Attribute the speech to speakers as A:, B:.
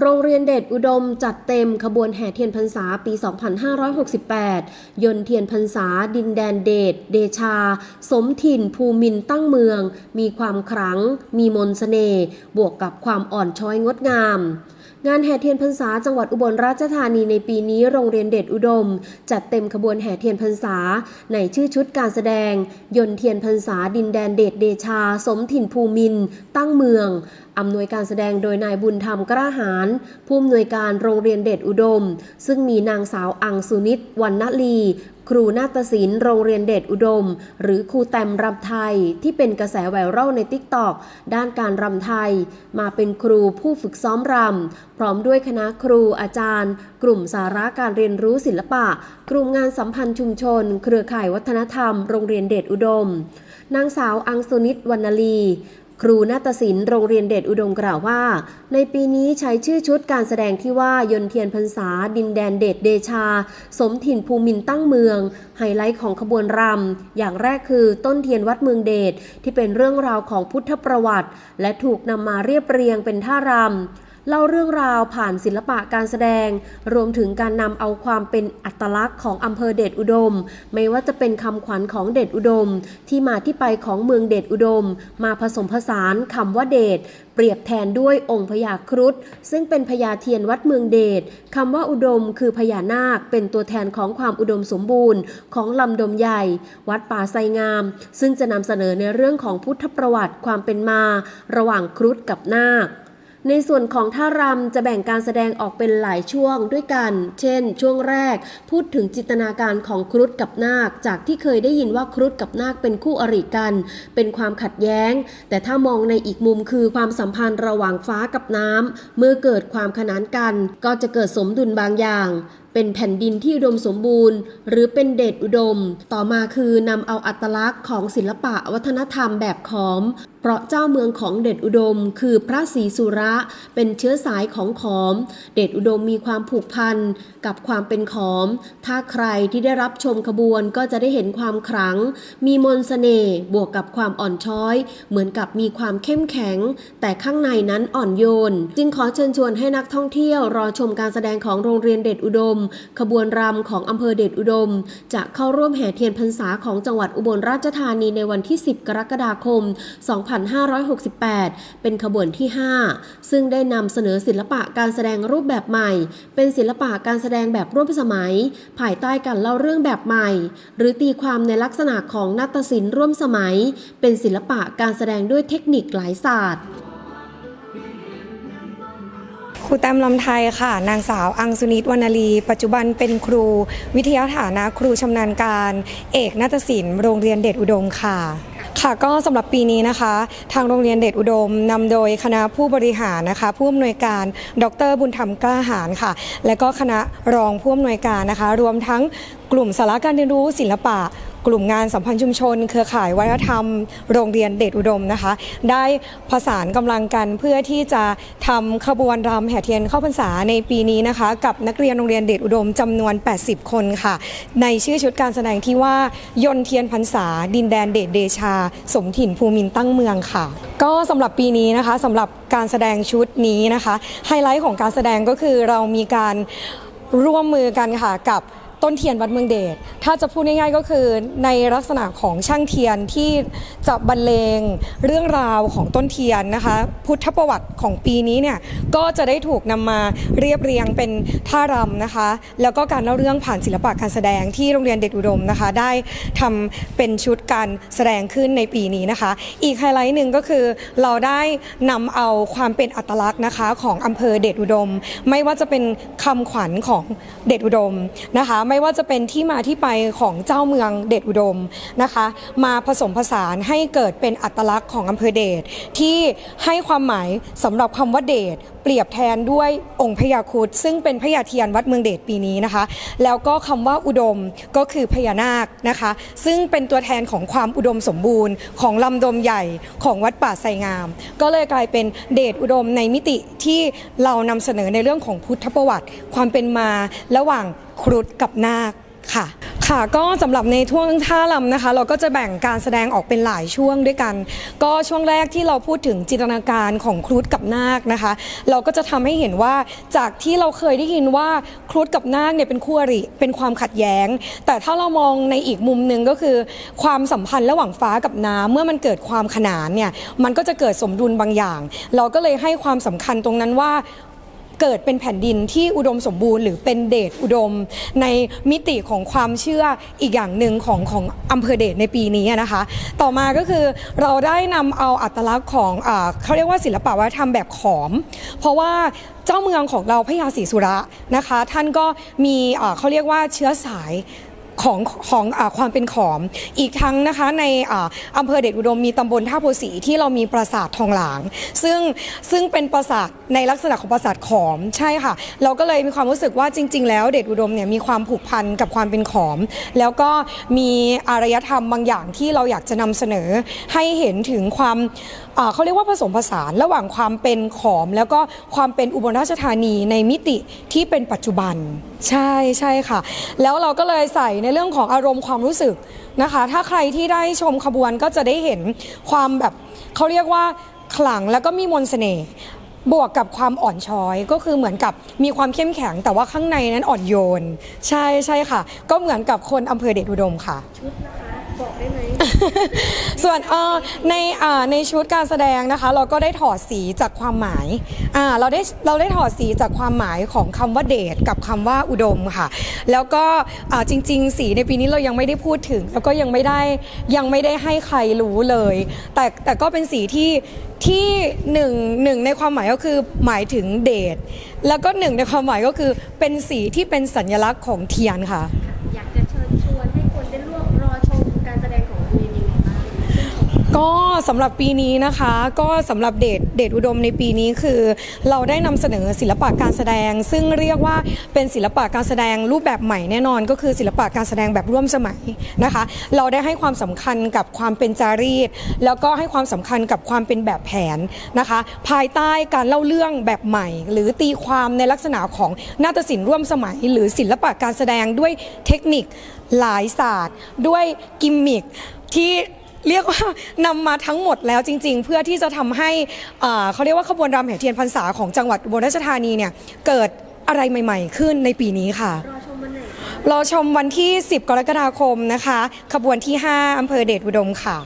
A: โรงเรียนเดชอุดมจัดเต็มขบวนแห่เทียนพรรษาปี 2568 ยนเทียนพรรษาดินแดนเดชเดชา สมถิ่นภูมินตั้งเมือง มีความขลัง มีมนสเสน่ห์บวกกับความอ่อนช้อยงดงาม งานแห่เทียนพรรษาจังหวัดอุบลราชธานีในปีนี้โรงเรียนเดชอุดม จัดเต็มขบวนแห่เทียนพรรษา ในชื่อชุดการแสดง ยนเทียนพรรษาดินแดนเดชเดชา สมถิ่นภูมิน ตั้งเมืองอำนวยการแสดงโดยนายบุญธรรมกล้าหาร ผู้อำนวยการโรงเรียนเดชอุดม ซึ่งมีนางสาวอังสุนิตวรรณลี ครูนาฏศิลป์โรงเรียนเดชอุดม หรือครูแตมรำไทยที่เป็นกระแสไวรัลในติ๊กตอกด้านการรำไทย มาเป็นครูผู้ฝึกซ้อมรำ พร้อมด้วยคณะครูอาจารย์ กลุ่มสาระการเรียนรู้ศิลปะ กลุ่มงานสัมพันธ์ชุมชน เครือข่ายวัฒนธรรม โรงเรียนเดชอุดมนางสาวอังสุนิตวรรณลี ครูนาฏศิลป์โรงเรียนเดชอุดมกล่าวว่า ในปีนี้ใช้ชื่อชุดการแสดงที่ว่ายนเทียนพรรษา ดินแดนเดชเดชา สมถิ่นภูมินตั้งเมือง ไฮไลท์ของขบวนรำ อย่างแรกคือต้นเทียนวัดเมืองเดชที่เป็นเรื่องราวของพุทธประวัติ และถูกนำมาเรียบเรียงเป็นท่ารำ เล่าเรื่องราวผ่านศิลปะการแสดง รวมถึงการนำเอาความเป็นอัตลักษณ์ของอำเภอเดชอุดม ไม่ว่าจะเป็นคำขวัญของเดชอุดม ที่มาที่ไปของเมืองเดชอุดม มาผสมผสานคำว่าเดชเปรียบแทนด้วยองค์พญาครุฑซึ่งเป็นพญาเทียนวัดเมืองเดชคำว่าอุดมคือพญานาคเป็นตัวแทนของความอุดมสมบูรณ์ ของลำดมใหญ่ วัดป่าไซงาม ซึ่งจะนำเสนอในเรื่องของพุทธประวัติความเป็นมา ระหว่างครุฑกับนาค ในส่วนของท่ารำจะแบ่งการแสดงออกเป็นหลายช่วงด้วยกัน เช่น ช่วงแรกพูดถึงจินตนาการของครุฑกับนาค จากที่เคยได้ยินว่าครุฑกับนาคเป็นคู่อริกัน เป็นความขัดแย้ง แต่ถ้ามองในอีกมุมคือความสัมพันธ์ระหว่างฟ้ากับน้ำเมื่อเกิดความขนานกัน ก็จะเกิดสมดุลบางอย่างเป็นแผ่นดินที่อุดมสมบูรณ์ หรือเป็นเดชอุดม ต่อมาคือนำเอาอัตลักษณ์ของศิลปะวัฒนธรรมแบบขอม ราะเจ้าเมืองของเดชอุดม คือพระศรีสุระเป็นเชื้อสายของขอม เดชอุดมมีความผูกพันกับความเป็นขอม ถ้าใครที่ได้รับชมขบวนก็จะได้เห็นความขลัง มีมนต์เสน่ห์บวกกับความอ่อนช้อย เหมือนกับมีความเข้มแข็ง แต่ข้างในนั้นอ่อนโยน จึงขอเชิญชวนให้นักท่องเที่ยวรอชมการแสดงของโรงเรียนเดชอุดม ขบวนรำของอำเภอเดชอุดม จะเข้าร่วมแห่เทียนพรรษาของจังหวัดอุบลราชธานีในวันที่ 10 กรกฎาคม2568 เป็นขบวนที่ 5 ซึ่งได้นำเสนอศิลปะการแสดงรูปแบบใหม่ เป็นศิลปะการแสดงแบบร่วมสมัย ภายใต้การเล่าเรื่องแบบใหม่ หรือตีความในลักษณะของนาฏศิลป์ร่วมสมัย เป็นศิลปะการแสดงด้วยเทคนิคหลายศาสตร์
B: ครูแต้มลำไทยค่ะ นางสาวอังสุนิตวรรณลี ปัจจุบันเป็นครูวิทยาฐานะครูชำนาญการ เอกนาฏศิลป์โรงเรียนเดชอุดมค่ะ ค่ะก็สำหรับปีนี้นะคะ ทางโรงเรียนเดชอุดมนำโดยคณะผู้บริหารนะคะ ผู้อำนวยการดรบุญธรรมกล้าหารค่ะ และก็คณะรองผู้อำนวยการนะคะ รวมทั้งกลุ่มสาระการเรียนรู้ศิลปะ กลุ่มงานสัมพันธ์ชุมชน เครือข่ายวัฒนธรรม โรงเรียนเดชอุดมนะคะ ได้ผสานกำลังกันเพื่อที่จะทำขบวนรำแห่เทียนเข้าพรรษาในปีนี้นะคะ กับนักเรียนโรงเรียนเดชอุดมจำนวน 80 คนค่ะ ในชื่อชุดการแสดงที่ว่ายนเทียนพรรษา ดินแดนเดชเดชา สมถิ่นภูมินตั้งเมืองค่ะ ก็สำหรับปีนี้นะคะสำหรับการแสดงชุดนี้นะคะ ไฮไลท์ของการแสดงก็คือเรามีการร่วมมือกันค่ะกับ ต้นเทียนวัดเมืองเดชถ้าจะพูดง่ายๆก็คือในลักษณะของช่างเทียนที่จะบรรเลงเรื่องราวของต้นเทียนนะคะ พุทธประวัติของปีนี้เนี่ยก็จะได้ถูกนำมาเรียบเรียงเป็นท่ารำนะคะ แล้วก็การเล่าเรื่องผ่านศิลปะการแสดงที่โรงเรียนเดชอุดมนะคะ ได้ทำเป็นชุดการแสดงขึ้นในปีนี้นะคะ อีกไฮไลท์หนึ่งก็คือเราได้นำเอาความเป็นอัตลักษณ์นะคะของอำเภอเดชอุดม ไม่ว่าจะเป็นคำขวัญของเดชอุดมนะคะไม่ว่าจะเป็นที่มาที่ไปของเจ้าเมืองเดชอุดมนะคะ มาผสมผสานให้เกิดเป็นอัตลักษณ์ของอำเภอเดชที่ให้ความหมายสำหรับคำว่าเดช เปรียบแทนด้วยองค์พญาครุฑซึ่งเป็นพญาเทียนวัดเมืองเดชปีนี้นะคะ แล้วก็คำว่าอุดมก็คือพญานาคนะคะ ซึ่งเป็นตัวแทนของความอุดมสมบูรณ์ ของลำดมใหญ่ของวัดป่าไทรงาม ก็เลยกลายเป็นเดชอุดมในมิติที่เรานำเสนอในเรื่องของพุทธประวัติ ความเป็นมาระหว่างครุฑกับนาคค่ะ ค่ะก็สำหรับในท่วงท่ารำนะคะ เราก็จะแบ่งการแสดงออกเป็นหลายช่วงด้วยกัน ก็ช่วงแรกที่เราพูดถึงจินตนาการของครุฑกับนาคนะคะ เราก็จะทำให้เห็นว่าจากที่เราเคยได้ยินว่าครุฑกับนาคเนี่ยเป็นคู่อริเป็นความขัดแย้ง แต่ถ้าเรามองในอีกมุมหนึ่งก็คือ ความสัมพันธ์ระหว่างฟ้ากับน้ำเมื่อมันเกิดความขนานเนี่ยมันก็จะเกิดสมดุลบางอย่าง เราก็เลยให้ความสำคัญตรงนั้นว่า เกิดเป็นแผ่นดินที่อุดมสมบูรณ์ หรือเป็นเดชอุดม ในมิติของความเชื่ออีกอย่างหนึ่งของของอำเภอเดชในปีนี้นะคะ ต่อมาก็คือเราได้นำเอาอัตลักษณ์ของอเขาเรียกว่าศิลปวัฒนธรรมแบบขอม เพราะว่าเจ้าเมืองของเราพระยาศรีสุระนะคะ ท่านก็มีเขาเรียกว่าเชื้อสาย ของของอความเป็นขอม อีกทั้งนะคะในออำเภอเดชอุดมมีตำบลท่าโพสีที่เรามีปราสาททองหลาง ซึ่งซึ่งเป็นปราสาทในลักษณะของปราสาทขอมใช่ค่ะ เราก็เลยมีความรู้สึกว่าจริง ๆ แล้วเดชอุดมเนี่ยมีความผูกพันกับความเป็นขอม แล้วก็มีอารยธรรมบางอย่างที่เราอยากจะนำเสนอให้เห็นถึงความเขาเรียกว่าผสมผสานระหว่างความเป็นขอม แล้วก็ความเป็นอุบลราชธานีในมิติที่เป็นปัจจุบัน ใช่ใช่ค่ะ แล้วเราก็เลยใส่ในเรื่องของอารมณ์ความรู้สึกนะคะ ถ้าใครที่ได้ชมขบวนก็จะได้เห็นความแบบเขาเรียกว่าขลังแล้วก็มีมนสเสน่ห์บวกกับความอ่อนช้อยก็คือเหมือนกับมีความเข้มแข็ง แต่ว่าข้างในนั้นอ่อนโยน ใช่ใช่ค่ะ ก็เหมือนกับคนอำเภอเดชอุดมค่ะ
A: ชุดนะคะ บอกได้ไหม
B: ส่วนเออในอ่าในชุดการแสดงนะคะ เราก็ได้ถอดสีจากความหมายอ่าเราได้เราได้ถอดสีจากความหมายของคำว่าเดชกับคำว่าอุดมค่ะ แล้วก็อ่าจริง ๆ สีในปีนี้เรายังไม่ได้พูดถึง แล้วก็ยังไม่ได้ยังไม่ได้ให้ใครรู้เลย แต่แต่ก็เป็นสีที่ที่หนึ่งหนึ่งในความหมายก็คือหมายถึงเดชแล้วก็หนึ่งในความหมายก็คือเป็นสีที่เป็นสัญลักษณ์ของเทียนค่ะ
A: ก็สำ
B: หรับปีนี้นะคะก็สำหรับเดทเดทอุดมในปีนี้คือ เราได้นำเสนอศิลปะการแสดง ซึ่งเรียกว่าเป็นศิลปะการแสดงรูปแบบใหม่แน่นอน ก็คือศิลปะการแสดงแบบร่วมสมัยนะคะ เราได้ให้ความสำคัญกับความเป็นจารีต แล้วก็ให้ความสำคัญกับความเป็นแบบแผนนะคะ ภายใต้การเล่าเรื่องแบบใหม่ หรือตีความในลักษณะของนาฏศิลป์ร่วมสมัย หรือศิลปะการแสดงด้วยเทคนิคหลายศาสตร์ ด้วยกิมมิคที่ เรียกว่านำมาทั้งหมดแล้วจริง ๆ เพื่อที่จะทำให้อ่าเขาเรียกว่าขบวนรำแห่เทียนพรรษาของจังหวัดอุบลราชธานีเนี่ยเกิดอะไรใหม่ ๆ ขึ้นในปี
A: นี้ค่ะ
B: รอชมวันที่ 10 กรกฎาคมนะคะ ขบวนที่ 5อำเภอเดชอุดมค่ะ